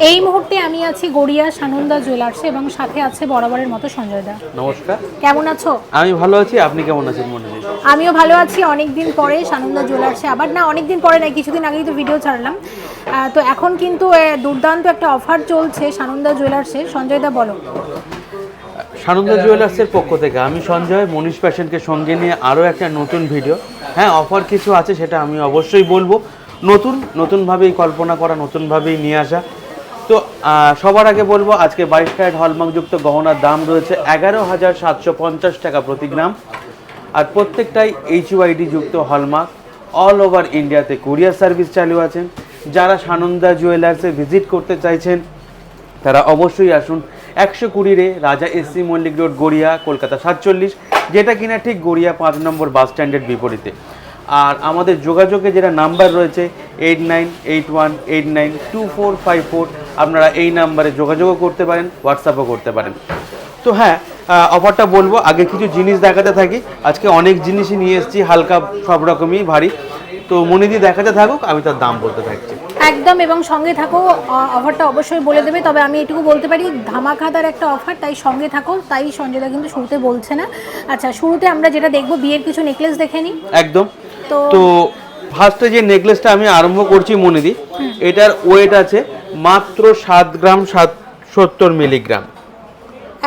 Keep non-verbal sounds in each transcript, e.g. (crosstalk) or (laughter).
এই মুহূর্তে আমি আছি গড়িয়া সানন্দা জুয়েলার্স এবং সাথে আছে বরাবরের মতো সঞ্জয় দা। নমস্কার। কেমন আছো? আমি ভালো আছি আপনি কেমন আছেন মনে আমিও ভালো আছি অনেক দিন পরে সানন্দা জুয়েলার্সে আবার না অনেক দিন পরে নাই কিছুদিন আগেই তো ভিডিও ছাড়লাম। তো এখন কিন্তু দুর্দান্ত একটা অফার চলছে সানন্দা জুয়েলার্সে। সঞ্জয় দা বলো। সানন্দা জুয়েলার্সের পক্ষ থেকে আমি সঞ্জয় মনীষ প্যাশনকে সঙ্গে নিয়ে আরও একটা নতুন ভিডিও হ্যাঁ অফার কিছু আছে সেটা আমি অবশ্যই বলব। নতুন নতুনভাবেই কল্পনা করা নতুনভাবেই নিয়ে আসা। তো সবার আগে বলব, আজকে বাইশ ক্যারেট হলমার্কযুক্ত গহনার দাম রয়েছে এগারো হাজার সাতশো পঞ্চাশ টাকা প্রতি গ্রাম। আর প্রত্যেকটাই এইচইউআইডি যুক্ত হলমার্ক। অল ওভার ইন্ডিয়াতে কুরিয়ার সার্ভিস চালু আছেন যারা সানন্দা জুয়েলার্সে ভিজিট করতে চাইছেন, তারা অবশ্যই আসুন। একশো কুড়িরে রাজা এসসি মল্লিক রোড গড়িয়া, কলকাতা সাতচল্লিশ, যেটা কিনা ঠিক গড়িয়া পাঁচ নম্বর বাস স্ট্যান্ডের বিপরীতে। আর আমাদের যোগাযোগে যেটা নাম্বার রয়েছে eight nine eight one eight nine two four five four আপনারা এই নাম্বারে যোগাযোগও করতে পারেন হোয়াটসঅ্যাপও করতে পারেন। তো হ্যাঁ অফারটা বলব আগে কিছু জিনিস দেখাতে থাকি। আজকে অনেক জিনিসই নিয়ে এসেছি হালকা সব রকমই ভারী। তো মনিদি দেখাতে থাকুক আমি তার দাম বলতে থাকছি। একদম এবং সঙ্গে থাকো অফারটা অবশ্যই বলে দেবে তবে আমি এটুকু বলতে পারি ধামাকাদার একটা অফার তাই সঙ্গে থাকো তাই সঞ্জয়দা কিন্তু শুরুতে বলছে না। আচ্ছা শুরুতে আমরা যেটা দেখব বিয়ের কিছু নেকলেস দেখে নিই। একদম। তো ফার্স্টে যে নেকলেসটা আমি আরম্ভ করছি মনিদি এটার ওয়েট আছে মাত্র সাত গ্রাম সাত সত্তর মিলিগ্রাম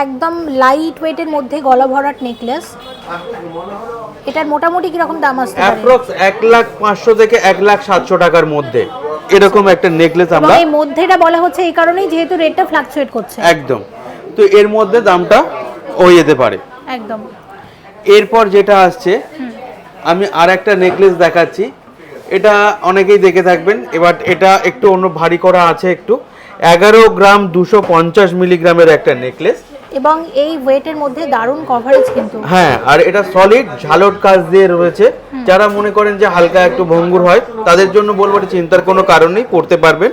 একদম লাইট ওয়েটের মধ্যে গলা ভরাট নেকলেস এটার মোটামুটি কীরকম দাম আসতে পারে? অ্যাপ্রক্স এক লাখ পাঁচশো থেকে এক লাখ সাতশো টাকার মধ্যে এরকম একটা নেকলেস আমরা এই মধ্যেটা বলা হচ্ছে এই কারণেই যেহেতু রেটটা ফ্লাকচুয়েট করছে। একদম। তো এর মধ্যে দামটা ও যেতে পারে। একদম। এরপর যেটা আসছে আমি আর একটা নেকলেস দেখাচ্ছি। এটা অনেকেই দেখে থাকবেন এবার এটা একটু অন্য ভারী করা আছে একটু। এগারো গ্রাম দুশো পঞ্চাশ মিলিগ্রামের একটা নেকলেস এবং এই ওয়েটের মধ্যে দারুণ কভারেজ কিন্তু। হ্যাঁ আর এটা সলিড ঝালট কাজ দিয়ে রয়েছে। যারা মনে করেন যে হালকা একটু ভঙ্গুর হয় তাদের জন্য বলব এটা চিন্তার কোনো কারণ নেই পড়তে পারবেন।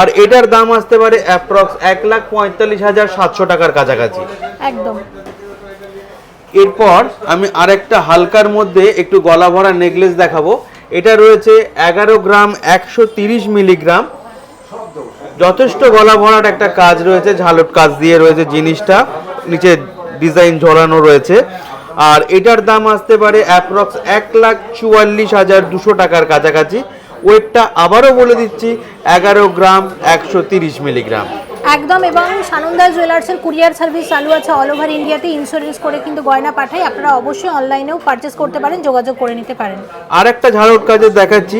আর এটার দাম আসতে পারে অ্যাপ্রক্স এক লাখ পঁয়তাল্লিশ হাজার সাতশো টাকার কাছাকাছি। একদম। এরপর আমি আরেকটা হালকার মধ্যে একটু গলা ভরা নেকলেস দেখাবো। এটা রয়েছে এগারো গ্রাম একশো তিরিশ মিলিগ্রাম। যথেষ্ট গলা ভরাট একটা কাজ রয়েছে, ঝালট কাজ দিয়ে রয়েছে জিনিসটা। নিচে ডিজাইন ঝোলানো রয়েছে। আর এটার দাম আসতে পারে অ্যাপ্রক্স এক লাখ চুয়াল্লিশ হাজার দুশো টাকার কাছাকাছি। ওয়েটটা আবারও বলে দিচ্ছি, এগারো গ্রাম একশো তিরিশ মিলিগ্রাম। একদম, এবং সানন্দা জুয়েলার্সের কুরিয়ার সার্ভিস চালু আছে অল ওভার ইন্ডিয়াতে ইন্স্যুরেন্স করে কিন্তু গয়না পাঠাই আপনারা অবশ্যই অনলাইনেও পারচেস করতে পারেন, যোগাযোগ করে নিতে পারেন। আর একটা ঝাড়ট কাজের দেখাচ্ছি।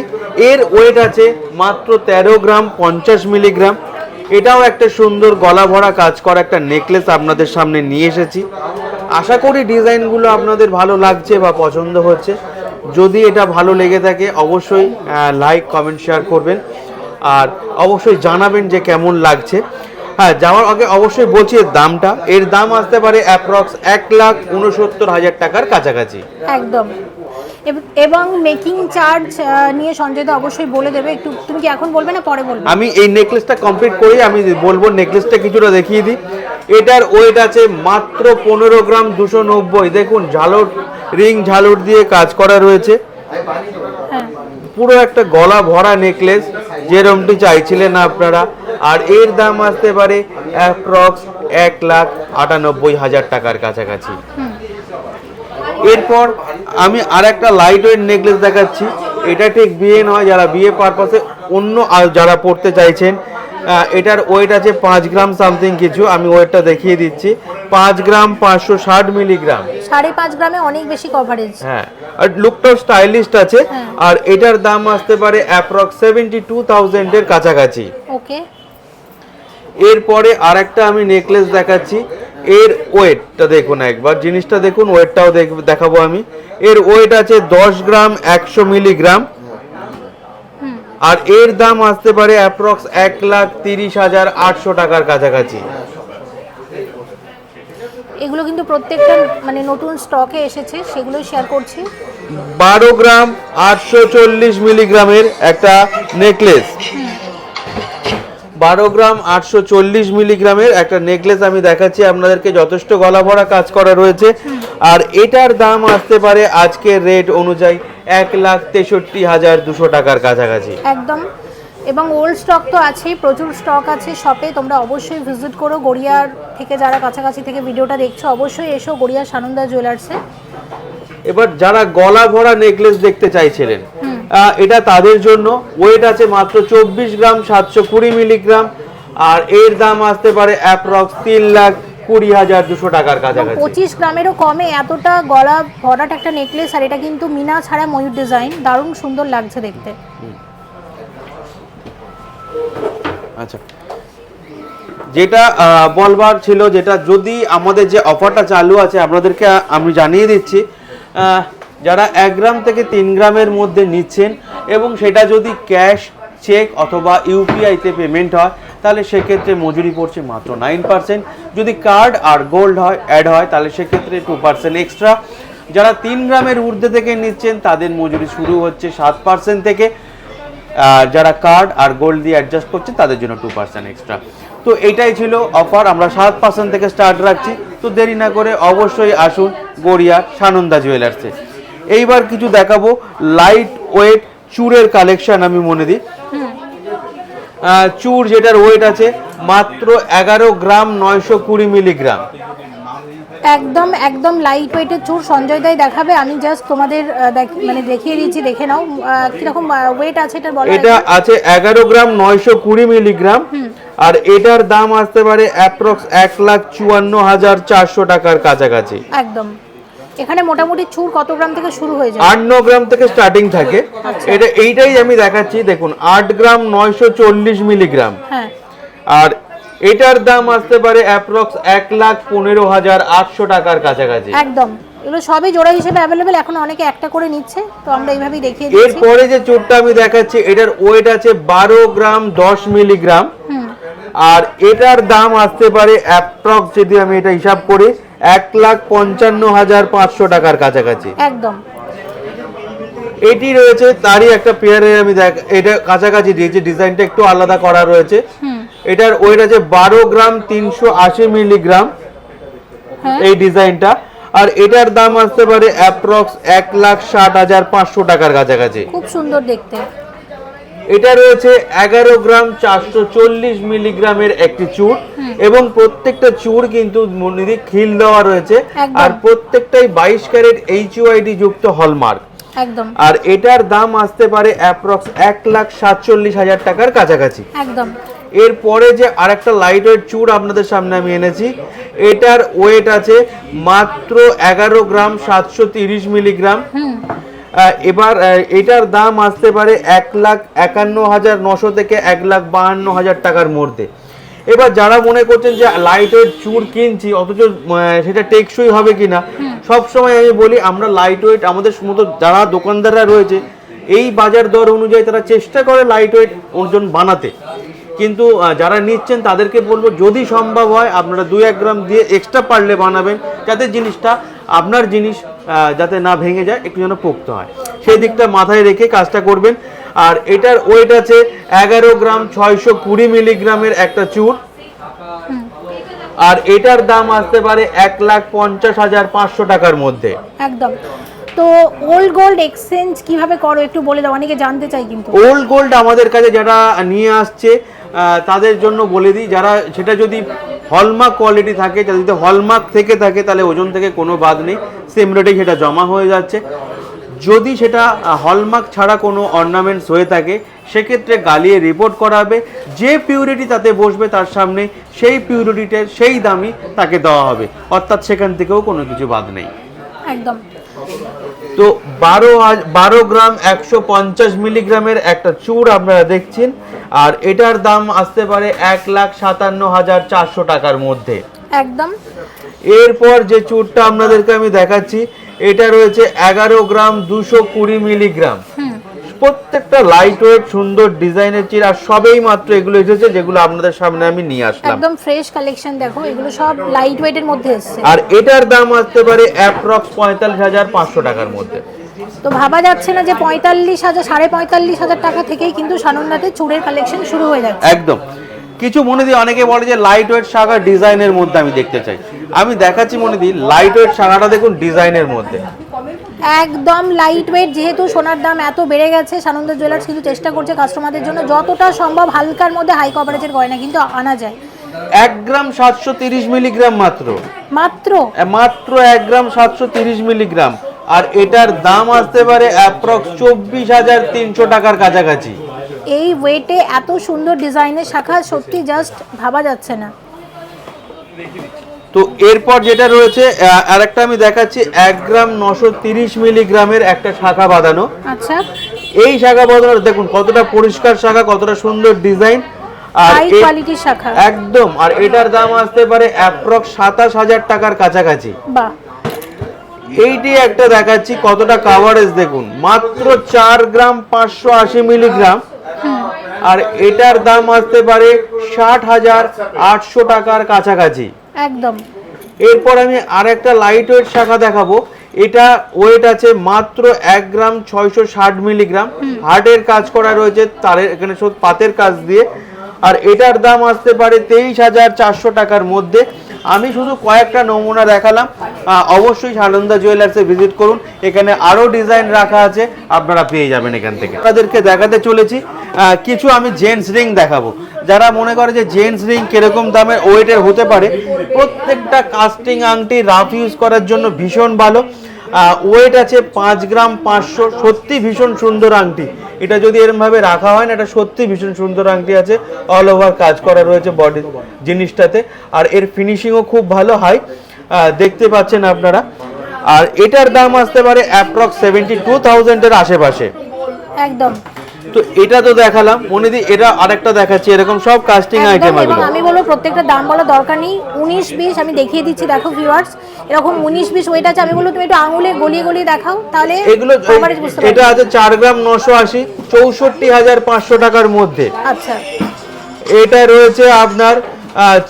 এর ওয়েট আছে মাত্র তেরো গ্রাম পঞ্চাশ মিলিগ্রাম এটাও একটা সুন্দর গলা ভরা কাজ করা একটা নেকলেস আপনাদের সামনে নিয়ে এসেছি। আশা করি ডিজাইনগুলো আপনাদের ভালো লাগছে বা পছন্দ হচ্ছে। যদি এটা ভালো লেগে থাকে, অবশ্যই লাইক কমেন্ট শেয়ার করবেন। আর অবশ্যই জানাবেন যে কেমন লাগছে। হ্যাঁ যাওয়ার আগে অবশ্যই বলছি এর দামটা। এর দাম আসতে পারে অ্যাপ্রক্স এক লাখ উনসত্তর হাজার টাকার কাছাকাছি। একদম। এবং মেকিং চার্জ নিয়ে সঞ্জয় দা অবশ্যই বলে দেবে। একটু তুমি কি এখন বলবে না পরে বলবে? আমি এই নেকলেসটা কমপ্লিট করেই আমি বলব নেকলেসটা কিছুটা দেখিয়ে দিই। এটার ওয়েট আছে মাত্র পনেরো গ্রাম দুশো নব্বই। দেখুন ঝালট রিং ঝালট দিয়ে কাজ করা রয়েছে। পুরো একটা গলা ভরা নেকলেস যেরমটি চাইছিলেন আপনারা। আর এর দাম আসতে পারে অ্যাপ্রক্স এক লাখ আটানব্বই হাজার টাকার কাছাকাছি। এরপর আমি আর একটা লাইট ওয়েট নেকলেস দেখাচ্ছি। এটা ঠিক বিয়ে নয়, যারা বিয়ে পারপাসে অন্য যারা পড়তে চাইছেন এটার ওয়েট আছে পাঁচ গ্রাম সামথিং কিছু আমি ওয়েটটা দেখিয়ে দিচ্ছি। পাঁচ গ্রাম পাঁচশো ষাট মিলিগ্রাম সাড়ে পাঁচ গ্রামে অনেক বেশি কভারেজ হ্যাঁ আর লুকটাও স্টাইলিস্ট আছে। হ্যাঁ। আর এটার দাম আসতে পারে অ্যাপ্রক্স সেভেন্টি টু থাউজেন্ডের কাছাকাছি। ওকে এরপরে আর একটা আমি নেকলেস দেখাচ্ছি। এর ওয়েটটা দেখুন একবার জিনিসটা দেখুন ওয়েটটাও দেখ- দেখাবো আমি। এর ওয়েট আছে দশ গ্রাম একশো মিলিগ্রাম আর এর দাম আসতে পারে অ্যাপ্রক্স এক লাখ তিরিশ হাজার আটশো টাকার কাছাকাছি। এগুলো কিন্তু প্রত্যেকটা মানে নতুন স্টকে এসেছে সেগুলো শেয়ার করছি। বারো গ্রাম আটশো চল্লিশ মিলিগ্রামের একটা নেকলেস বারো গ্রাম আটশো চল্লিশ মিলিগ্রামের একটা নেকলেস আমি দেখাচ্ছি আপনাদেরকে যথেষ্ট গলা ভরা কাজ করা রয়েছে। আর এটার দাম আসতে পারে আজকের রেট অনুযায়ী এক লাখ তেষট্টি হাজার দুশো টাকার কাছাকাছি। একদম। এবং ওল্ড স্টক তো আছেই প্রচুর স্টক আছে শপে তোমরা অবশ্যই ভিজিট করো গড়িয়ার থেকে যারা কাছাকাছি থেকে ভিডিওটা দেখছ অবশ্যই এসো গড়িয়া সানন্দা জুয়েলার্সে এবার যারা গলা ভরা নেকলেস দেখতে চাইছিলেন এটা তাদের জন্য। ওয়েট আছে মাত্র চব্বিশ গ্রাম সাতশো কুড়ি মিলিগ্রাম। আর এর দাম আসতে পারে অ্যাপ্রক্স তিন লাখ কুড়ি হাজার দুশো টাকার কাছাকাছি। পঁচিশ গ্রামেরও কমে এতটা গলা ভরাট একটা নেকলেস আর এটা কিন্তু মিনা ছাড়া ময়ূর ডিজাইন দারুণ সুন্দর লাগছে দেখতে। আচ্ছা। যেটা বলবার ছিল যেটা যদি আমাদের যে অফারটা চালু আছে আপনাদেরকে আমি জানিয়ে দিচ্ছি। যারা এক গ্রাম থেকে তিন গ্রামের মধ্যে নিচ্ছেন এবং সেটা যদি ক্যাশ, চেক অথবা ইউপিআইতে পেমেন্ট হয়, তাহলে সেক্ষেত্রে মজুরি পড়ছে মাত্র নাইন পার্সেন্ট যদি কার্ড আর গোল্ড হয়, অ্যাড হয়, তাহলে সেক্ষেত্রে টু পার্সেন্ট এক্সট্রা যারা তিন গ্রামের ঊর্ধ্বে থেকে নিচ্ছেন, তাদের মজুরি শুরু হচ্ছে সাত পার্সেন্ট থেকে। আর যারা কার্ড আর গোল্ড দিয়ে অ্যাডজাস্ট করছেন তাদের জন্য টু পার্সেন্ট এক্সট্রা তো এটাই ছিল অফার আমরা সাত পার্সেন্ট থেকে স্টার্ট রাখছি। তো দেরি না করে অবশ্যই আসুন গড়িয়া সানন্দা জুয়েলার্সে এইবার কিছু দেখাবো লাইট ওয়েট চুরের কালেকশন আমি মনে দিই। চুর যেটার ওয়েট আছে মাত্র এগারো গ্রাম নয়শো কুড়ি মিলিগ্রাম একদম একদম লাইট ওয়েটের চুর সঞ্জয় দাই দেখাবে। আমি জাস্ট তোমাদের মানে দেখিয়ে দিচ্ছি দেখে নাও কীরকম ওয়েট আছে এটা বলো এটা আছে এগারো গ্রাম নয়শো কুড়ি মিলিগ্রাম আর এটার দাম আসতে পারে অ্যাপ্রক্স এক লাখ চুয়ান্ন হাজার চারশো টাকার কাছাকাছি। একদম। এখানে মোটামুটি চুর কত গ্রাম থেকে শুরু হয়ে যায়? আট ন গ্রাম থেকে স্টার্টিং থাকে। আচ্ছা। এটা এইটাই আমি দেখাচ্ছি দেখুন আট গ্রাম নয়শো চল্লিশ মিলিগ্রাম। হ্যাঁ। আর এটার দাম আসতে পারে অ্যাপ্রক্স এক লাখ পনেরো হাজার আটশো টাকার কাছাকাছি। একদম। এগুলো সবই জোড়া হিসেবে অ্যাভেলেবেল এখন অনেকে একটা করে নিচ্ছে তো আমরা এইভাবেই দেখিয়ে দিচ্ছি। এরপরে যে চুরটা আমি দেখাচ্ছি এটার ওয়েট আছে বারো গ্রাম দশ মিলিগ্রাম। হুম। আর এটার দাম আসতে পারে অ্যাপ্রক্স যদি আমি এটা হিসাব করি এক লাখ পঞ্চান্ন হাজার পাঁচশো টাকার কাছাকাছি। একদম। এটি রয়েছে তারই একটা পেয়ারের আমি দেখ এটা কাছাকাছি দিয়েছি ডিজাইনটা একটু আলাদা করা রয়েছে। এটার ওয়েট আছে বারো গ্রাম তিনশো আশি মিলিগ্রাম হ্যাঁ। এই ডিজাইনটা আর এটার দাম আসতে পারে অ্যাপ্রক্স এক লাখ ষাট হাজার পাঁচশো টাকার কাছাকাছি। খুব সুন্দর দেখতে। এটা রয়েছে এগারো গ্রাম চারশো চল্লিশ মিলিগ্রামের একটি চুর এবং প্রত্যেকটা চুর কিন্তু মনিদি খিল দেওয়া রয়েছে আর প্রত্যেকটাই বাইশ ক্যারেট এইচ যুক্ত হলমার্ক। একদম। আর এটার দাম আসতে পারে অ্যাপ্রক্স এক লাখ সাতচল্লিশ হাজার টাকার কাছাকাছি। একদম। এরপরে যে আরেকটা লাইট ওয়েট চুর আপনাদের সামনে আমি এনেছি এটার ওয়েট আছে মাত্র এগারো গ্রাম সাতশো তিরিশ মিলিগ্রাম। এবার এটার দাম আসতে পারে এক লাখ একান্ন হাজার নশো থেকে এক লাখ বাহান্ন হাজার টাকার মধ্যে। এবার যারা মনে করছেন যে লাইট ওয়েট চুর কিনছি অথচ সেটা টেকসই হবে কিনা সব সময় আমি বলি আমরা লাইট ওয়েট আমাদের মতো যারা দোকানদাররা রয়েছে এই বাজার দর অনুযায়ী তারা চেষ্টা করে লাইট ওয়েট ওজন বানাতে। কিন্তু যারা নিচ্ছেন তাদেরকে বলব যদি সম্ভব হয় আপনারা দু এক গ্রাম দিয়ে এক্সট্রা পারলে বানাবেন যাতে জিনিসটা আপনার জিনিস যাতে না ভেঙে যায় একটু যেন পোক্ত হয়। সেই দিকটা মাথায় রেখে কাজটা করবেন। আর এটার ওয়েট আছে এগারো গ্রাম ছয়শো কুড়ি মিলিগ্রামের একটা চুর আর এটার দাম আসতে পারে এক লাখ পঞ্চাশ হাজার পাঁচশো টাকার মধ্যে। একদম। তো ওল্ড গোল্ড এক্সচেঞ্জ কীভাবে করো একটু বলে দাও অনেকে জানতে চাই কিন্তু। ওল্ড গোল্ড আমাদের কাছে যারা নিয়ে আসছে তাদের জন্য বলে দিই যারা সেটা যদি হলমার্ক কোয়ালিটি থাকে যদি হলমার্ক থেকে থাকে, তাহলে ওজন থেকে কোনো বাদ নেই। সেম রেটেই সেটা জমা হয়ে যাচ্ছে। যদি সেটা হলমার্ক ছাড়া কোনো অর্নামেন্টস হয়ে থাকে, সেক্ষেত্রে গালিয়ে রিপোর্ট করাবে। যে পিউরিটি তাতে বসবে তার সামনে, সেই পিউরিটিটা সেই দামই তাকে দেওয়া হবে। অর্থাৎ সেখান থেকেও কোনো কিছু বাদ নেই। একদম। তো বারো বারো গ্রাম একশো পঞ্চাশ মিলিগ্রামের একটা চুর আপনারা দেখছেন। আর এটার দাম আসতে পারে এক লাখ সাতান্ন হাজার চারশো টাকার মধ্যে। একদম। এরপর যে চুরটা আপনাদেরকে আমি দেখাচ্ছি এটা রয়েছে এগারো গ্রাম দুশো কুড়ি মিলিগ্রাম। প্রত্যেকটা লাইট ওয়েট সুন্দর ডিজাইনের চির আর সবেই মাত্র এগুলো এসেছে যেগুলো আপনাদের সামনে আমি নিয়ে আসলাম। একদম ফ্রেশ কালেকশন দেখো এগুলো সব লাইট ওয়েটের মধ্যে এসছে। আর এটার দাম আসতে পারে অ্যাপ্রক্স পঁয়তাল্লিশ হাজার পাঁচশো টাকার মধ্যে। তো ভাবা যাচ্ছে না যে পঁয়তাল্লিশ হাজার সাড়ে পঁয়তাল্লিশ হাজার টাকা থেকেই কিন্তু সানন্দাতে চুড়ের কালেকশন শুরু হয়ে যাচ্ছে। একদম। কিছু মনে দিই অনেকে বলে যে লাইট ওয়েট শাখা ডিজাইনের মধ্যে আমি দেখতে চাই। আমি দেখাচ্ছি মনে দিই লাইট ওয়েট শাখাটা দেখুন ডিজাইনের মধ্যে। একদম লাইট ওয়েট যেহেতু সোনার দাম এত বেড়ে গেছে সানন্দ জুয়েলার্স কিন্তু চেষ্টা করছে কাস্টমারদের জন্য। যতটা সম্ভব হালকার মধ্যে হাই কভারেজের গয়না কিন্তু আনা যায়। এক গ্রাম সাতশো তিরিশ মিলিগ্রাম মাত্র। মাত্র? মাত্র এক গ্রাম সাতশো তিরিশ মিলিগ্রাম আর এটার দাম আসতে পারে অ্যাপ্রক্স চব্বিশ হাজার তিনশো টাকার কাছাকাছি। এই ওয়েটে এত সুন্দর ডিজাইনের শাখা সত্যি জাস্ট ভাবা যাচ্ছে না। তো এরপর যেটা রয়েছে আরেকটা আমি দেখাচ্ছি এক গ্রাম নশো তিরিশ মিলিগ্রামের একটা শাখা বাঁধানো। আচ্ছা। এই শাখা বাঁধানো দেখুন কতটা পরিষ্কার শাখা কতটা সুন্দর ডিজাইন। আর কোয়ালিটির শাখা। একদম আর এটার দাম আসতে পারে অ্যাপ্রক্স সাতাশ হাজার টাকার কাছাকাছি। বাহ। এইটি একটা দেখাচ্ছি কতটা কাভারেজ দেখুন। মাত্র চার গ্রাম পাঁচশো আশি মিলিগ্রাম। আর এটার দাম আসতে পারে ষাট হাজার আটশো টাকার কাছাকাছি। একদম। এরপর আমি আর একটা লাইট ওয়েট শাখা দেখাবো। এটা ওয়েট আছে মাত্র এক গ্রাম ছয়শো ষাট মিলিগ্রাম হার্টের কাজ করা রয়েছে তারের এখানে পাতের কাজ দিয়ে। আর এটার দাম আসতে পারে তেইশ হাজার চারশো টাকার মধ্যে। আমি শুধু কয়েকটা নমুনা দেখালাম। অবশ্যই সানন্দা জুয়েলার্সে ভিজিট করুন। এখানে আরও ডিজাইন রাখা আছে। আপনারা পেয়ে যাবেন এখান থেকে। আপনাদেরকে দেখাতে চলেছি। কিছু আমি জেন্টস রিং দেখাবো। যারা মনে করে যে জেন্টস রিং কীরকম দামের ওয়েটের হতে পারে, প্রত্যেকটা কাস্টিং আংটি রাফ ইউজ করার জন্য ভীষণ ভালো। ওয়েট আছে পাঁচ গ্রাম পাঁচশো সত্যি ভীষণ সুন্দর আংটি। এটা যদি এরমভাবে রাখা হয় না এটা সত্যি ভীষণ সুন্দর আংটি আছে। অল ওভার কাজ করা রয়েছে বডি জিনিসটাতে। আর এর ফিনিশিংও খুব ভালো হয় দেখতে পাচ্ছেন আপনারা। আর এটার দাম আসতে পারে অ্যাপ্রক্স সেভেন্টি টু থাউজেন্ডের আশেপাশে। একদম। তো এটা তো দেখালাম। মনিদি এটা আরেকটা দেখাচ্ছি। এরকম সব কাস্টিং আইটেম আছে আমি বলব প্রত্যেকটা দাম বলার দরকার নেই। উনিশ বিশ আমি দেখিয়ে দিচ্ছি দেখো ভিউয়ার্স এরকম উনিশ বিশ ওয়েট আছে। আমি বলব তুমি একটু আঙুলে গলিয়ে গলিয়ে দেখাও তাহলে এগুলো। এটা আছে চার গ্রাম নশো আশি চৌষট্টি হাজার পাঁচশো টাকার মধ্যে। আচ্ছা। এটা রয়েছে আপনার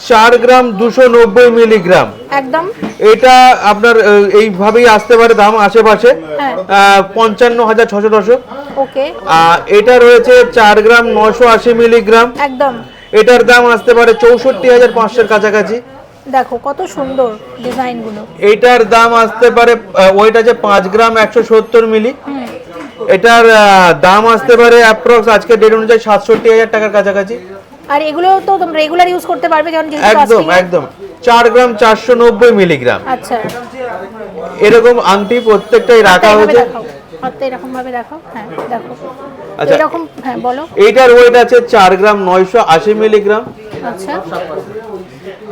চার গ্রাম দুশো নব্বই মিলিগ্রাম। একদম। এটা আপনার এইভাবেই আসতে পারে দাম আশেপাশে। হ্যাঁ। পঞ্চান্ন হাজার ছশো দশক। ওকে। এটা রয়েছে চার গ্রাম নশো আশি মিলিগ্রাম। একদম। এটার দাম আসতে পারে চৌষট্টি হাজার পাঁচশোর কাছাকাছি। দেখো কত সুন্দর ডিজাইনগুলো। এটার দাম আসতে পারে ওইটা যে পাঁচ গ্রাম একশো সত্তর মিলি। এটার দাম আসতে পারে অ্যাপ্রক্স আজকে ডেট অনুযায়ী সাতষট্টি হাজার টাকার কাছাকাছি। আর এগুলো তো তোমরা রেগুলার ইউজ করতে পারবে কারণ একদম একদম। চার গ্রাম চারশো নব্বই মিলিগ্রাম। আচ্ছা। এরকম আংটি প্রত্যেকটাই রাখা হয়েছে। এরকম ভাবে হ্যাঁ দেখো। এরকম হ্যাঁ বলো। এইটার ওয়েট আছে চার গ্রাম নয়শো আশি মিলিগ্রাম। আচ্ছা।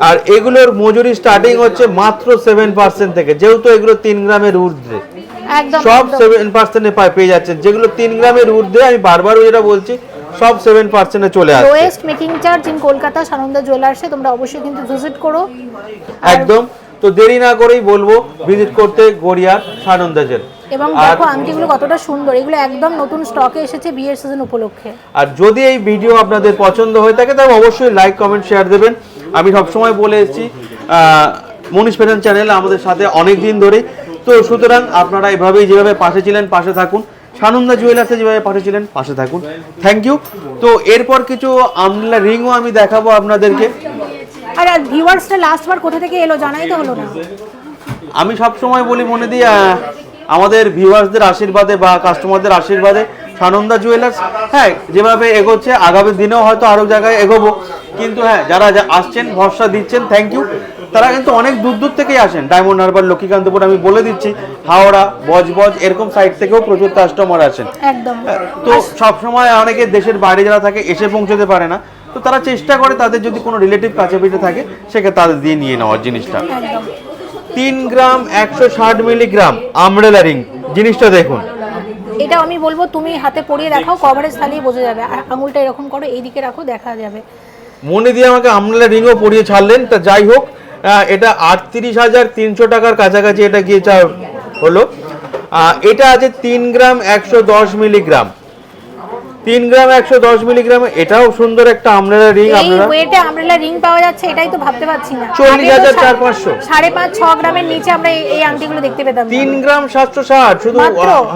আর এগুলোর মজুরি স্টার্টিং হচ্ছে মাত্র সেভেন পার্সেন্ট থেকে যেহেতু এগুলো তিন গ্রামের ঊর্ধ্বে। সব একদম। সেভেন পার্সেন্টে পেয়ে যাচ্ছে যেগুলো তিন গ্রামের ঊর্ধ্বে আমি বারবার যেটা বলছি সব সেভেন পার্সেন্টে চলে আসছে। Lowest making charge in Kolkata Sananda জুয়েলার্সে তোমরা অবশ্যই কিন্তু ভিজিট করো। একদম। তো দেরি না করেই বলব ভিজিট করতে গড়িয়ার সানন্দাজের এবং দেখো আংটিগুলো কতটা সুন্দর এগুলো একদম নতুন স্টকে এসেছে বিয়ের সিজন উপলক্ষে। আর যদি এই ভিডিও আপনাদের পছন্দ হয়ে থাকে তবে অবশ্যই লাইক কমেন্ট শেয়ার দেবেন। আমি সবসময় বলে এসেছি মনীষ ফ্যাশন চ্যানেল আমাদের সাথে অনেক দিন ধরেই তো সুতরাং আপনারা এভাবেই যেভাবে পাশে ছিলেন পাশে থাকুন। সানন্দা জুয়েলার্সে যেভাবে পাশে ছিলেন পাশে থাকুন। থ্যাংক ইউ তো এরপর কিছু আমলা রিংও আমি দেখাবো আপনাদেরকে। আর ভিউয়ার্সটা লাস্ট বার কোথা থেকে এলো জানাই তো হলো না। আমি সব সময় বলি মনে দিই আমাদের ভিউয়ার্সদের আশীর্বাদে বা কাস্টমারদের আশীর্বাদে সানন্দা জুয়েলার্স হ্যাঁ যেভাবে এগোচ্ছে আগামী দিনেও হয়তো আরও জায়গায় এগোবো। কিন্তু হ্যাঁ যারা আসছেন ভরসা দিচ্ছেন থ্যাংক ইউ তারা কিন্তু অনেক দূর দূর থেকেই আসেন। ডায়মন্ড হারবার লক্ষ্মীকান্তপুর আমি বলে দিচ্ছি হাওড়া বজবজ এরকম সাইড থেকেও প্রচুর কাস্টমার আসেন। একদম। তো সবসময় অনেকে দেশের বাইরে যারা থাকে এসে পৌঁছতে পারে না। তো তারা চেষ্টা করে তাদের যদি কোনো রিলেটিভ কাছে পিঠে থাকে সেক্ষেত্রে তাদের দিয়ে নিয়ে নেওয়ার জিনিসটা। তিন গ্রাম একশো ষাট মিলিগ্রাম আমরেলা রিং। জিনিসটা দেখুন। এটা আমি বলব তুমি হাতে পরিয়ে দেখাও কভারেজ তাহলেই বোঝা যাবে। আর আঙুলটা এরকম করো এইদিকে রাখো দেখা যাবে। মনে দিয়ে আমাকে আমরেলা রিংও পরিয়ে ছাড়লেন। তা যাই হোক এটা আটত্রিশ হাজার তিনশো টাকার কাছাকাছি এটা গিয়ে চা হলো। এটা আছে তিন গ্রাম একশো দশ মিলিগ্রাম। তিন গ্রাম একশো দশ মিলিগ্রাম এটাও সুন্দর একটা আমরেলা রিং এই ওয়েটে আমরেলা রিং পাওয়া যাচ্ছে এটাই তো ভাবতে পারছি না। চল্লিশ আগে তো হাজার সা- চার পাঁচশো। সাড়ে পাঁচ ছ গ্রামের নিচে আমরা এই- আংটিগুলো দেখতে পেতাম গ্রাম সাতশো ষাট শুধু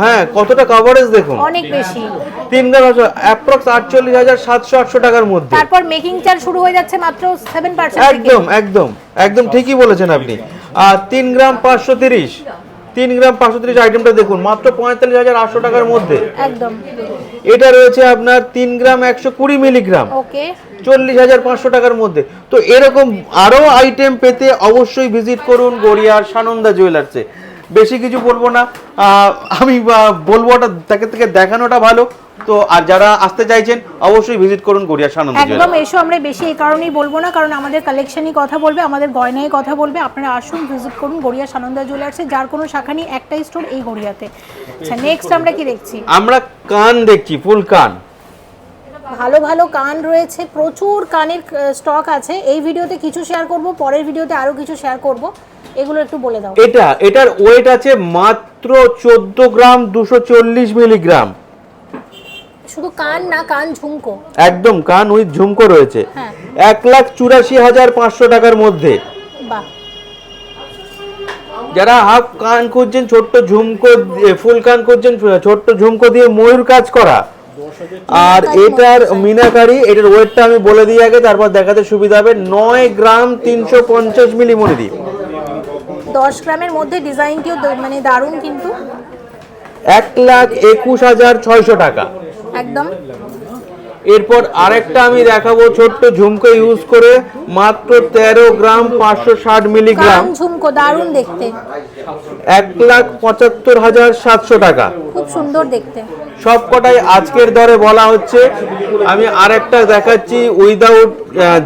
হ্যাঁ কতটা কভারেজ দেখুন। অনেক বেশি। তিন গ্রাম অ্যাপ্রক্স আটচল্লিশ হাজার সাতশো আটশো টাকার মধ্যে। তারপর মেকিং চার্জ শুরু হয়ে যাচ্ছে মাত্র সেভেন পার্সেন্ট একদম একদম একদম ঠিকই বলেছেন আপনি। আর তিন গ্রাম পাঁচশো তিরিশ তিন গ্রাম পাঁচশো তিরিশ আইটেমটা দেখুন মাত্র পঁয়তাল্লিশ হাজার আটশো টাকার মধ্যে। একদম। এটা রয়েছে আপনার তিন গ্রাম একশো কুড়ি মিলিগ্রাম। ওকে। চল্লিশ হাজার পাঁচশো টাকার মধ্যে। তো এরকম আরও আইটেম পেতে অবশ্যই ভিজিট করুন গড়িয়ার সানন্দা জুয়েলার্সে। বেশি কিছু বলব না। আহ, আমি বলব ওটা তাকে থেকে দেখানোটা ভালো। তো আর যারা আসতে চাইছেন অবশ্যই ভিজিট করুন গড়িয়ার সানন্দা একদম এসো আমরা বেশি এই কারণেই বলব না কারণ আমাদের কালেকশনই কথা বলবে আমাদের গয়নায় কথা বলবে। আপনারা আসুন ভিজিট করুন গড়িয়া সানন্দা জুয়েলার্সে যার কোনো শাখা নেই একটাই স্টোর এই গড়িয়াতে। আচ্ছা নেক্সট আমরা কি দেখছি? আমরা কান দেখছি ফুল কান। ভালো ভালো কান রয়েছে প্রচুর কানের স্টক আছে। এই ভিডিওতে কিছু শেয়ার করব পরের ভিডিওতে আরও কিছু শেয়ার করব। এগুলো একটু বলে দাও। এটা এটার ওয়েট আছে মাত্র চোদ্দ গ্রাম দুশো চল্লিশ মিলিগ্রাম শুধু কান না কান ঝুমকো। একদম কান উইথ ঝুমকো রয়েছে। হ্যাঁ। এক লাখ চুরাশি হাজার পাঁচশো টাকার মধ্যে। যারা হাফ কান খুঁজছেন ছোট্ট ঝুমকো ফুল কান খুঁজছেন ছোট্ট ঝুমকো দিয়ে ময়ূর কাজ করা। আর এটার মিনাকারি এটার ওয়েটটা আমি বলে দিই আগে তারপর দেখাতে সুবিধা হবে। নয় গ্রাম তিনশো পঞ্চাশ মিলি মনে দিই দশ গ্রামের মধ্যে ডিজাইনটিও মানে দারুণ কিন্তু। এক লাখ একুশ হাজার ছয়শো টাকা। একদম। এরপর আরেকটা আমি দেখাবো ছোট্ট ঝুমকো ইউজ করে মাত্র তেরো গ্রাম পাঁচশো ষাট মিলিগ্রাম। ঝুমকো দারুণ দেখতে। এক লাখ পঁচাত্তর হাজার সাতশো টাকা। খুব সুন্দর দেখতে। সব কটাই আজকের দরে বলা হচ্ছে। আমি আরেকটা দেখাচ্ছি উইদাউট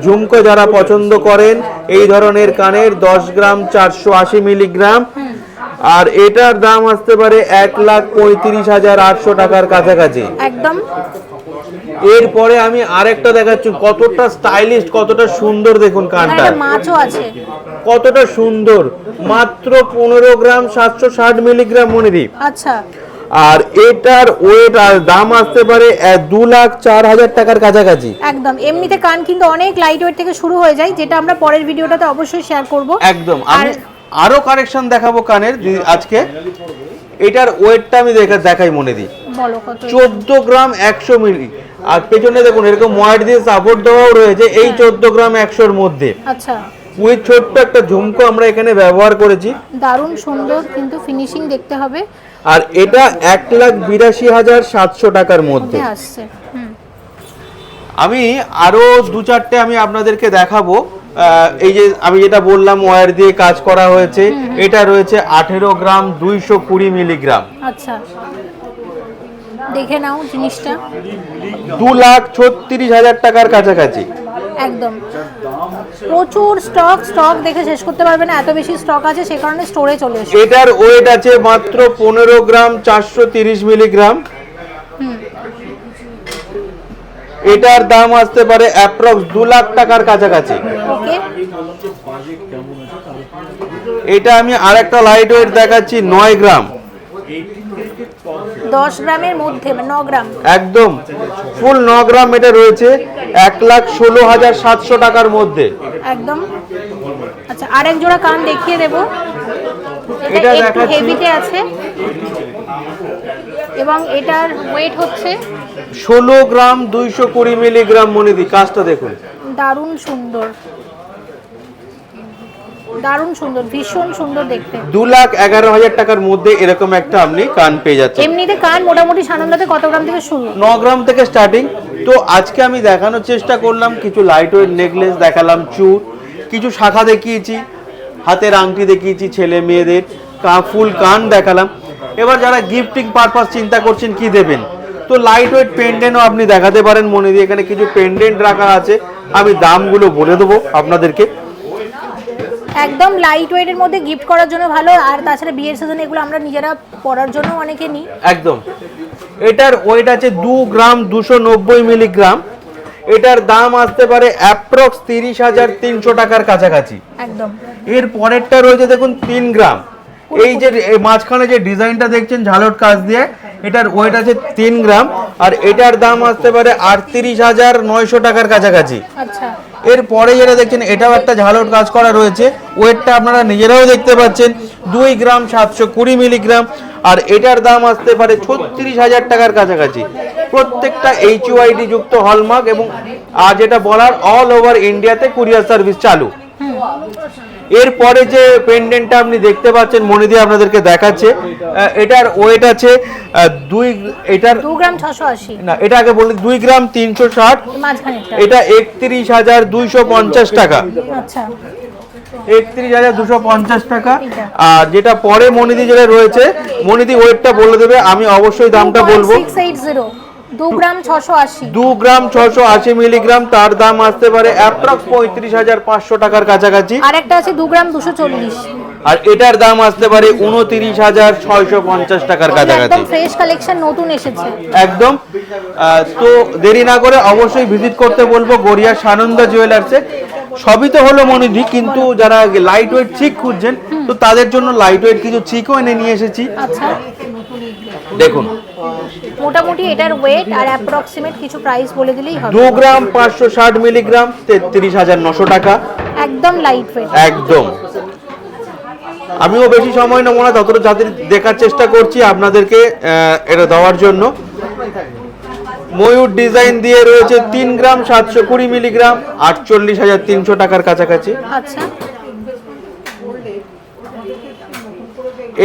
ঝুমকো যারা পছন্দ করেন এই ধরনের কানের দশ গ্রাম চারশো আশি মিলিগ্রাম। আর এটার দাম আসতে পারে এক লাখ পঁয়ত্রিশ হাজার আটশো টাকার কাছাকাছি। একদম। এরপরে আমি আরেকটা দেখাচ্ছি কতটা স্টাইলিশ কতটা সুন্দর দেখুন কানটা। মাছও আছে। কতটা সুন্দর মাত্র পনেরো গ্রাম সাতশো ষাট মিলিগ্রাম মনিদীপ আচ্ছা। আর এটার ওয়েট আর দাম আসতে পারে দু লাখ চার হাজার টাকার কাছাকাছি। একদম। এমনিতে কান কিন্তু অনেক লাইট ওয়েট থেকে শুরু হয়ে যায় যেটা আমরা পরের ভিডিওটাতে অবশ্যই শেয়ার করব। একদম। আমি আর- আরও কারেকশন দেখাবো কানের আজকে। এটার ওয়েটটা আমি দেখা দেখাই মনে দিই। চোদ্দ গ্রাম একশো মিলি। আর পেছনে দেখুন এরকম ওয়াইড দিয়ে সাপোর্ট দেওয়াও রয়েছে এই চোদ্দ গ্রাম একশোর মধ্যে। আচ্ছা। উইথ ছোট্ট একটা ঝুমকো আমরা এখানে ব্যবহার করেছি। দারুণ সুন্দর কিন্তু ফিনিশিং দেখতে হবে। আর এটা এক লাখ বিরাশি হাজার সাতশো টাকার মধ্যে। আসছে আমি আরও দু চারটে আমি আপনাদেরকে দেখাবো। এই যে আমি যেটা বললাম ওয়্যার দিয়ে কাজ করা হয়েছে এটা রয়েছে আঠেরো গ্রাম দুইশো কুড়ি মিলিগ্রাম। আচ্ছা। দেখে নাও জিনিসটা। দু লাখ ছত্রিশ হাজার টাকার কাছাকাছি। একদম। প্রচুর স্টক স্টক দেখে শেষ করতে পারবে না এত বেশি স্টক আছে সে কারণে স্টোরে চলে এসো এটার ওয়েট আছে মাত্র পনেরো গ্রাম চারশো তিরিশ মিলিগ্রাম। এটার দাম আসতে পারে অ্যাপ্রক্স দু লাখ টাকার কাছাকাছি। এটা আমি আরেকটা লাইট ওয়েট দেখাচ্ছি নয় গ্রাম। দশ গ্রামের মধ্যে মানে ন গ্রাম। একদম ফুল ন গ্রাম এটা রয়েছে এক লাখ ষোলো হাজার সাতশো টাকার মধ্যে। একদম। আচ্ছা আরেক জোড়া কান দেখিয়ে দেবো। এটা এটা একটু হেভিতে আছে। এবং এটার ওয়েট হচ্ছে ষোলো গ্রাম দুইশো কুড়ি মিলিগ্রাম মনিদি কাজটা দেখুন। দারুণ সুন্দর। দারুণ সুন্দর ভীষণ সুন্দর দেখতে। দু লাখ এগারো হাজার টাকার মধ্যে এরকম একটা আপনি কান পেয়ে যাচ্ছেন। এমনিতে কান মোটামুটি সানন্দাতে কত গ্রাম থেকে শুরু? ন গ্রাম থেকে স্টার্টিং তো আজকে আমি দেখানোর চেষ্টা করলাম কিছু লাইট ওয়েট নেকলেস দেখালাম চুর কিছু শাখা দেখিয়েছি হাতের আংটি দেখিয়েছি ছেলে মেয়েদের কা ফুল কান দেখালাম। এবার যারা গিফটিং পারপাস চিন্তা করছেন কি দেবেন? তো লাইট ওয়েট পেন্ডেন্টও আপনি দেখাতে পারেন মনে দিয়ে এখানে কিছু পেন্ডেন্ট রাখা আছে। আমি দামগুলো বলে দেবো আপনাদেরকে। একদম লাইট ওয়েটের মধ্যে গিফট করার জন্য ভালো আর তাছাড়া বিয়ের সিজনে এগুলো আমরা নিজেরা পরার জন্য অনেকে নিই। একদম। এটার ওয়েট আছে দু গ্রাম দুশো নব্বই মিলিগ্রাম এটার দাম আসতে পারে অ্যাপ্রক্স তিরিশ হাজার তিনশো টাকার কাছাকাছি। একদম। এর পরেরটা রয়েছে দেখুন তিন গ্রাম। এই যে মাঝখানে যে ডিজাইনটা দেখছেন ঝালট কাজ দিয়ে এটার ওয়েট আছে তিন গ্রাম আর এটার দাম আসতে পারে আটত্রিশ হাজার নয়শো টাকার কাছাকাছি। আচ্ছা। এর পরে যেটা দেখছেন এটাও একটা ঝালট কাজ করা রয়েছে। ওয়েটটা আপনারা নিজেরাও দেখতে পাচ্ছেন দুই গ্রাম সাতশো কুড়ি মিলিগ্রাম আর এটার দাম আসতে পারে ছত্রিশ হাজার টাকার কাছাকাছি। প্রত্যেকটা এইচ ইউআইডি যুক্ত হলমার্ক এবং আর যেটা বলার অল ওভার ইন্ডিয়াতে কুরিয়ার সার্ভিস চালু। এরপরে যে পেন্ডেন্টটা আপনি দেখতে পাচ্ছেন মনিদি আপনাদেরকে দেখাচ্ছে এটার ওয়েট আছে দুই এটার দু গ্রাম ছশো আশি। না এটা আগে বলি দুই গ্রাম তিনশো ষাট এটা একত্রিশ হাজার দুইশো পঞ্চাশ টাকা। আচ্ছা। একত্রিশ হাজার দুশো পঞ্চাশ টাকা। আর যেটা পরে মনিদি যেটা রয়েছে মনিদি ওয়েটটা বলে দেবে আমি অবশ্যই দামটা বলব। সিক্স এইট জিরো দু গ্রাম ছশো আশি। দু গ্রাম ছশো আশি মিলিগ্রাম তার দাম আসতে পারে অ্যাপ্রক্স পঁয়ত্রিশ হাজার পাঁচশো টাকার কাছাকাছি। আর একটা আছে দু গ্রাম দুশো চল্লিশ। আর এটার দাম আসতে পারে উনত্রিশ হাজার ছয়শো পঞ্চাশ টাকার কাছাকাছি একদম ফ্রেশ কালেকশন নতুন এসেছে। একদম। তো দেরি না করে অবশ্যই ভিজিট করতে বলব গড়িয়া সানন্দা জুয়েলার্সে সবই তো হলো মনিদি কিন্তু যারা লাইট ওয়েট চিক খুঁজছেন তো তাদের জন্য লাইট ওয়েট কিছু চিকও এনে নিয়ে এসেছি। আচ্ছা। দেখুন। মোটামুটি এটার ওয়েট আর অ্যাপ্রক্সিমেট কিছু প্রাইস বলে দিলেই হবে। দু গ্রাম পাঁচশো ষাট মিলিগ্রাম তেত্রিশ হাজার নশো টাকা। একদম লাইট ওয়েট একদম। আমিও বেশি সময় নেব না ততটা যাদের দেখার চেষ্টা করছি আপনাদেরকে এটা দেওয়ার জন্য। ময়ূর ডিজাইন দিয়ে রয়েছে তিন গ্রাম সাতশো কুড়ি মিলিগ্রাম আটচল্লিশ হাজার তিনশো টাকার কাছাকাছি। আচ্ছা।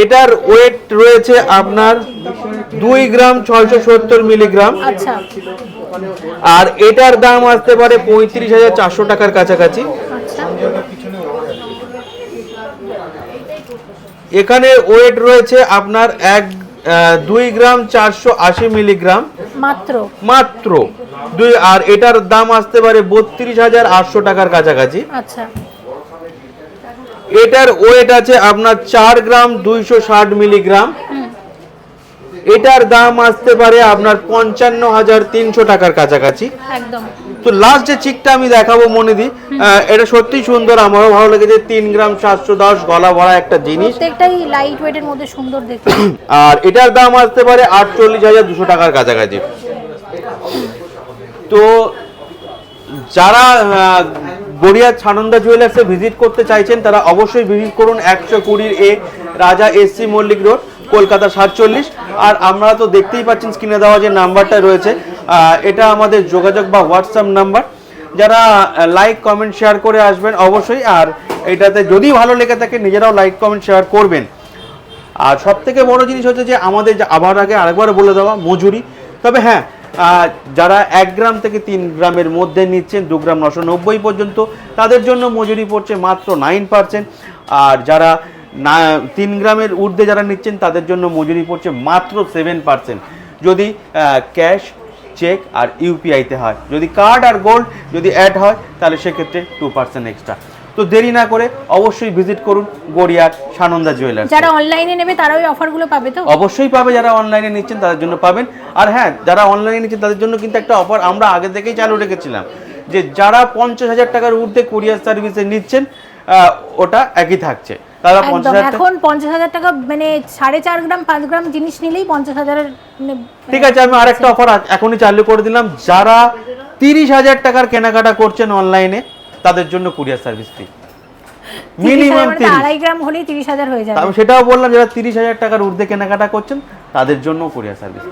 এটার ওয়েট রয়েছে আপনার দুই গ্রাম ছয়শো সত্তর মিলিগ্রাম আচ্ছা। আর এটার দাম আসতে পারে পঁয়ত্রিশ হাজার চারশো টাকার কাছাকাছি। আচ্ছা। এখানে ওয়েট রয়েছে আপনার এক দুই গ্রাম চারশো আশি মিলিগ্রাম মাত্র? মাত্র। দুই আর এটার দাম আসতে পারে বত্রিশ হাজার আটশো টাকার কাছাকাছি। আচ্ছা। এটার ওয়েট আছে আপনার চার গ্রাম দুইশো ষাট মিলিগ্রাম। এটার দাম আসতে পারে আপনার পঞ্চান্ন হাজার তিনশো টাকার কাছাকাছি। একদম। তো লাস্ট যে চিকটা আমি দেখাবো মনে দিই এটা সত্যি সুন্দর আমারও ভালো লেগেছে। তিন গ্রাম সাতশো দশ গলা ভরা একটা জিনিস। প্রত্যেকটাই লাইট ওয়েটের মধ্যে সুন্দর দেখতে। (clears throat) আর এটার দাম আসতে পারে আটচল্লিশ হাজার দুশো টাকার কাছাকাছি। তো যারা গড়িয়া ছানন্দা জুয়েলার্সে ভিজিট করতে চাইছেন তারা অবশ্যই ভিজিট করুন একশো কুড়ির এ রাজা এসসি মল্লিক রোড, কলকাতা সাতচল্লিশ। আর আমরা তো দেখতেই পাচ্ছেন স্ক্রিনে দেওয়া যে নাম্বারটা রয়েছে। এটা আমাদের যোগাযোগ বা হোয়াটসঅ্যাপ নাম্বার। যারা লাইক কমেন্ট শেয়ার করে আসবেন অবশ্যই। আর এটাতে যদি ভালো লেগে থাকে, নিজেরাও লাইক কমেন্ট শেয়ার করবেন। আর সব থেকে বড় জিনিস হচ্ছে যে, আমাদের আবার আগে আরেকবার বলে দেওয়া মজুরি। তবে হ্যাঁ যারা এক গ্রাম থেকে তিন গ্রামের মধ্যে নিচ্ছেন, দু গ্রাম নশো নব্বই পর্যন্ত, তাদের জন্য মজুরি পড়ছে মাত্র নাইন পার্সেন্ট আর যারা না, তিন গ্রামের ঊর্ধ্বে যারা নিচ্ছেন, তাদের জন্য মজুরি পড়ছে মাত্র সেভেন পার্সেন্ট যদি ক্যাশ চেক আর ইউপিআইতে হয়। যদি কার্ড আর গোল্ড যদি অ্যাড হয়, তাহলে সেক্ষেত্রে টু পার্সেন্ট এক্সট্রা তো দেরি না করে অবশ্যই ভিজিট করুন গড়িয়ার সানন্দা জুয়েলার্স যারা অনলাইনে নেবে তারা ওই অফারগুলো পাবে তো? অবশ্যই পাবে যারা অনলাইনে নিচ্ছেন তাদের জন্য পাবেন। আর হ্যাঁ যারা অনলাইনে নিচ্ছেন তাদের জন্য কিন্তু একটা অফার আমরা আগে থেকেই চালু রেখেছিলাম যে যারা পঞ্চাশ হাজার টাকার ঊর্ধ্বে কুরিয়ার সার্ভিসে নিচ্ছেন ওটা একই থাকছে। তারা পঞ্চাশ এখন পঞ্চাশ হাজার টাকা মানে সাড়ে চার গ্রাম পাঁচ গ্রাম জিনিস নিলেই পঞ্চাশ হাজারের মানে ঠিক আছে আমি আরেকটা অফার এখনই চালু করে দিলাম। যারা তিরিশ হাজার টাকার কেনাকাটা করছেন অনলাইনে তাদের জন্য কুরিয়ার সার্ভিস ফ্রি মিনিমাম মানে আড়াই গ্রাম হলেই তিরিশ হাজার হয়ে যাবে। আমি সেটাও বললাম যারা তিরিশ হাজার টাকার ঊর্ধ্বে কেনাকাটা করছেন তাদের জন্য কুরিয়ার সার্ভিস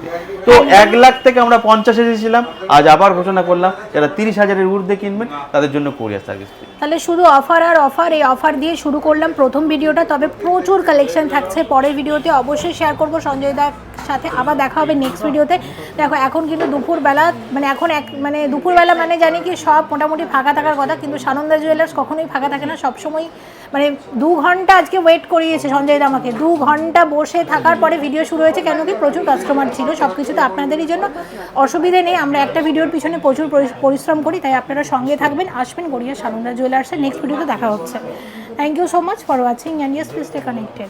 তো এক লাখ থেকে আমরা পঞ্চাশ এসেছিলাম, আজ আবার ঘোষণা করলাম যারা তিরিশ হাজারের ঊর্ধ্বে কিনবেন, তাদের জন্য কুরিয়ার সার্ভিস তাহলে শুধু অফার আর অফার এই অফার দিয়ে শুরু করলাম প্রথম ভিডিওটা, তবে প্রচুর কালেকশন থাকছে। পরের ভিডিওতে অবশ্যই শেয়ার করব। সঞ্জয় দার সাথে আবার দেখা হবে নেক্সট ভিডিওতে। দেখো, এখন কিন্তু দুপুরবেলা মানে এখন এক মানে দুপুরবেলা মানে জানি কি সব মোটামুটি ফাঁকা থাকার কথা, কিন্তু সানন্দা জুয়েলার্স কখনোই ফাঁকা থাকে না। সবসময় মানে দু ঘণ্টা আজকে ওয়েট করিয়েছে সঞ্জয় দা আমাকে। দু ঘণ্টা বসে থাকার পরে ভিডিও শুরু হয়েছে কেন কি প্রচুর কাস্টমার ছিল সব কিছু তো আপনাদেরই জন্য। অসুবিধে নেই, আমরা একটা ভিডিওর পিছনে প্রচুর পরি- পরিশ্রম করি, তাই আপনারা সঙ্গে থাকবেন। আসবেন গড়িয়া সানন্দা জুয়েলার্সের নেক্সট ভিডিওতে দেখা হচ্ছে। Thank you so much for watching and yes please stay connected